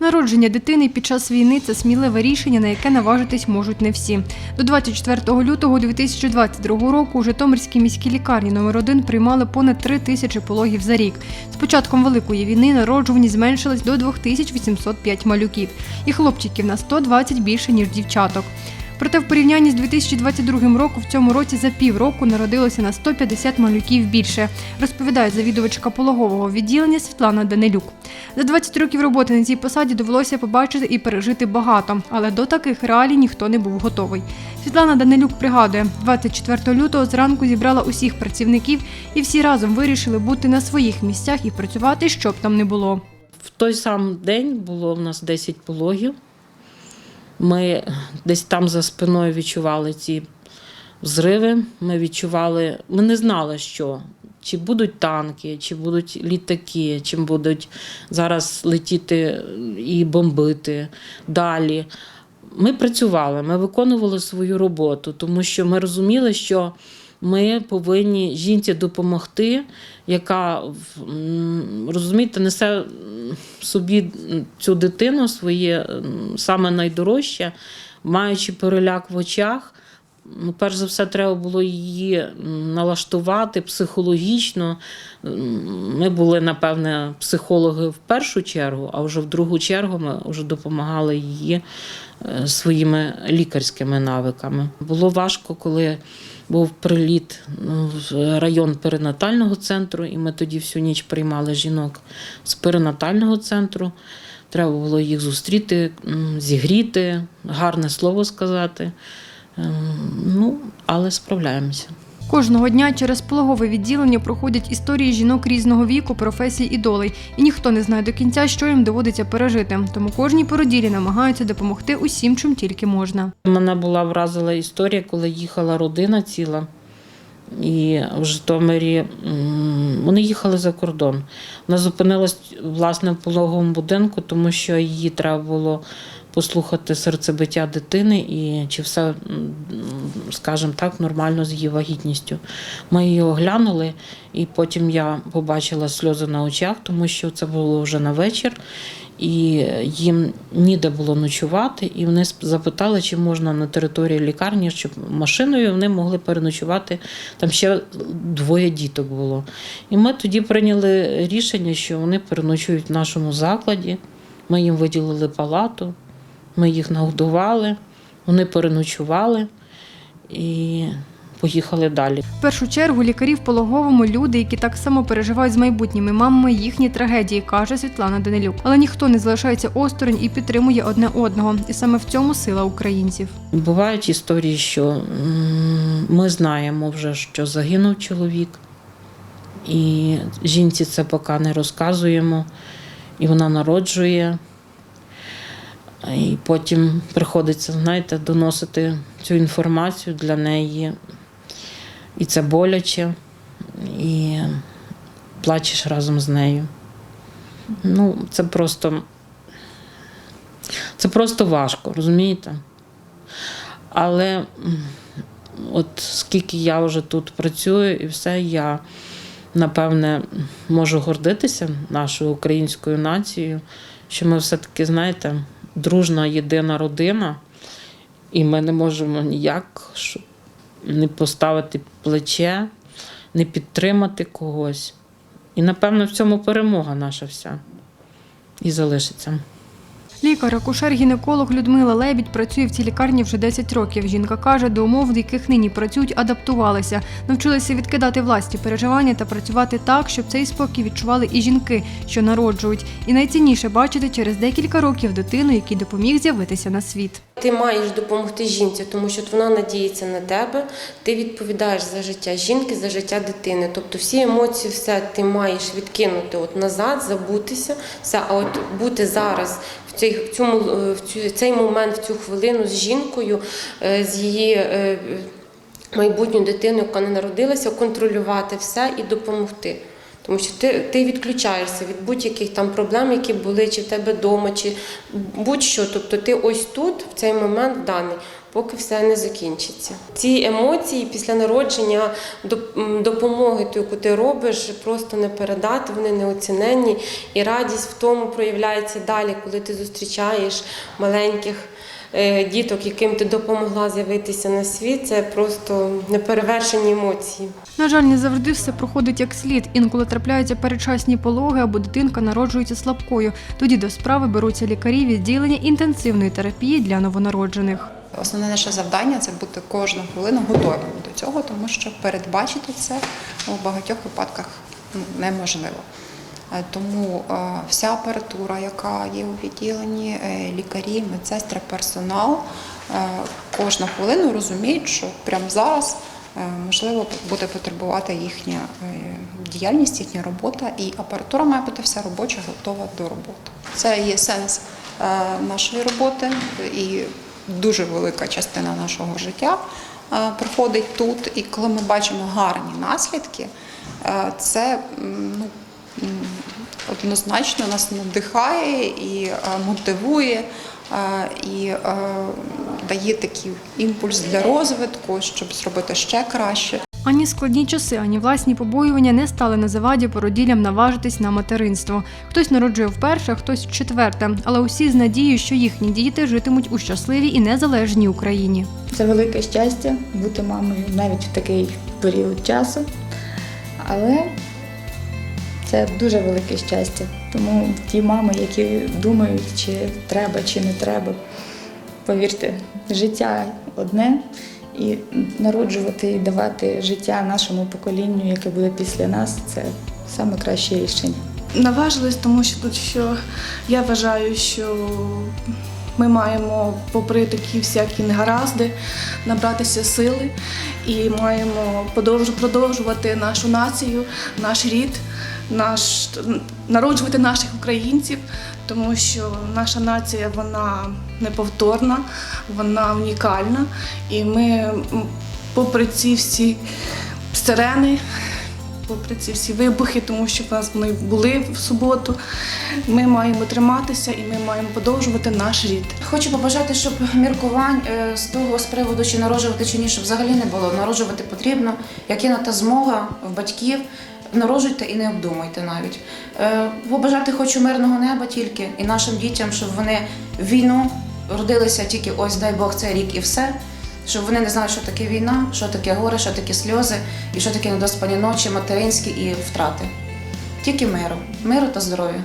Народження дитини під час війни це сміливе рішення, на яке наважитись можуть не всі. До 24 лютого 2022 року у Житомирській міській лікарні номер 1 приймали понад 3 тисячі пологів за рік. З початком великої війни народжуваність зменшилась до 2805 малюків, і хлопчиків на 120 більше ніж дівчаток. Проте в порівнянні з 2022 роком в цьому році за півроку народилося на 150 малюків більше, розповідає завідувачка пологового відділення Світлана Данилюк. За 20 років роботи на цій посаді довелося побачити і пережити багато, але до таких реалій ніхто не був готовий. Світлана Данилюк пригадує, 24 лютого зранку зібрала усіх працівників і всі разом вирішили бути на своїх місцях і працювати, щоб там не було. В той сам день було в нас 10 пологів. Ми десь там за спиною відчували ці взриви. Ми відчували, ми не знали, що. Чи будуть танки, чи будуть літаки, чи будуть зараз летіти і бомбити далі. Ми працювали, ми виконували свою роботу, тому що ми розуміли, що ми повинні жінці допомогти, яка розумієте, несе собі цю дитину своє саме найдорожче, маючи переляк в очах. Ну, перш за все, треба було її налаштувати психологічно. Ми були, напевне, психологи в першу чергу, а вже в другу чергу ми вже допомагали її е, своїми лікарськими навиками. Було важко, коли був приліт ну, в район перинатального центру, і ми тоді всю ніч приймали жінок з перинатального центру. Треба було їх зустріти, зігріти, гарне слово сказати. Ем, Ну, але справляємося. Кожного дня через пологове відділення проходять історії жінок різного віку, професій і долей, і ніхто не знає до кінця, що їм доводиться пережити. Тому кожній породілі намагаються допомогти усім, чим тільки можна. Мене була вразила історія, коли їхала родина ціла. І в Житомирі вони їхали за кордон. Вона зупинилась власне в пологовому будинку, тому що її треба було послухати серцебиття дитини і чи все, скажімо так, нормально з її вагітністю. Ми її оглянули, і потім я побачила сльози на очах, тому що це було вже на вечір. І їм ніде було ночувати, і вони запитали, чи можна на території лікарні, щоб машиною вони могли переночувати. Там ще двоє діток було. І ми тоді прийняли рішення, що вони переночують в нашому закладі. Ми їм виділили палату, ми їх нагодували, вони переночували і поїхали далі. В першу чергу лікарі в пологовому люди, які так само переживають з майбутніми мамами їхні трагедії, каже Світлана Данилюк. Але ніхто не залишається осторонь і підтримує одне одного. І саме в цьому сила українців. Бувають історії, що ми знаємо вже, що загинув чоловік, і жінці це поки не розказуємо, і вона народжує. І потім приходиться, знаєте, доносити цю інформацію для неї. І це боляче, і плачеш разом з нею. Ну, це просто, це просто важко, розумієте? Але от скільки я вже тут працюю і все, я напевне можу гордитися нашою українською нацією, що ми все-таки, знаєте, дружна єдина родина, і ми не можемо ніяк не поставити плече, не підтримати когось. І, напевно, в цьому перемога наша вся і залишиться. Лікар, акушер, гінеколог Людмила Лебідь працює в цій лікарні вже 10 років. Жінка каже, до умов, в яких нині працюють, адаптувалися, навчилися відкидати власні переживання та працювати так, щоб цей спокій відчували і жінки, що народжують. І найцінніше бачити через декілька років дитину, який допоміг з'явитися на світ. Ти маєш допомогти жінці, тому що вона надіється на тебе. Ти відповідаєш за життя жінки, за життя дитини. Тобто всі емоції, все ти маєш відкинути от назад, забутися, все, а от бути зараз в цей, в цьому е, в цю, цей момент, в цю хвилину з жінкою, е, з її. е, Майбутню дитину, яка не народилася, контролювати все і допомогти. Тому що ти, ти відключаєшся від будь-яких там проблем, які були, чи в тебе вдома, чи будь-що. Тобто ти ось тут, в цей момент даний. поки все не закінчиться. Ці емоції після народження допомоги, ту, яку ти робиш, просто не передати, вони неоціненні. І радість в тому проявляється далі, коли ти зустрічаєш маленьких. Е, Діток, яким ти допомогла з'явитися на світ, це просто неперевершені емоції. На жаль, не завжди все проходить як слід. Інколи трапляються передчасні пологи або дитинка народжується слабкою. Тоді до справи беруться лікарі відділення інтенсивної терапії для новонароджених. Основне наше завдання це бути кожну хвилину готовим до цього, тому що передбачити це у багатьох випадках ну, неможливо. Е, Тому е, вся апаратура, яка є у відділенні, е, лікарі, медсестри, персонал, кожну хвилину розуміють, що прямо зараз можливо буде потребувати їхня діяльність, їхня робота, і апаратура має бути вся робоча, готова до роботи. Це є сенс нашої роботи і дуже велика частина нашого життя проходить тут. І коли ми бачимо гарні наслідки, це ну, однозначно нас надихає і е, мотивує. е, І е, дає такий імпульс для розвитку, щоб зробити ще краще. Ані складні часи, ані власні побоювання не стали на заваді породіллям наважитись на материнство. Хтось народжує вперше, хтось вчетверте, але усі з надією, що їхні діти житимуть у щасливій і незалежній Україні. Це велике щастя бути мамою навіть в такий період часу. Але це дуже велике щастя. Тому ті мами, які думають, чи треба, чи не треба, повірте, життя одне, і народжувати і давати життя нашому поколінню, яке буде після нас, це саме краще рішення. Наважились, тому що тут що я вважаю, що ми маємо, попри такі всякі негаразди, набратися сили і маємо продовжувати нашу націю, наш рід, наш народжувати наших українців, тому що наша нація вона неповторна, вона унікальна, і ми, попри ці всі сирени, попри ці всі вибухи, тому що в нас вони були в суботу. Ми маємо триматися і ми маємо подовжувати наш рід. Хочу побажати, щоб міркувань е, з того з приводу, чи народжувати чи ні, щоб взагалі не було. Народжувати потрібно. Як є на та змога в батьків, народжуйте і не обдумуйте навіть. Е, Побажати хочу мирного неба тільки і нашим дітям, щоб вони війну родилися тільки ось, дай Бог, цей рік і все. Щоб вони не знали, що таке війна, що таке горе, що таке сльози, і що таке недоспані ночі, материнські і втрати. Тільки миру, миру та здоров'я.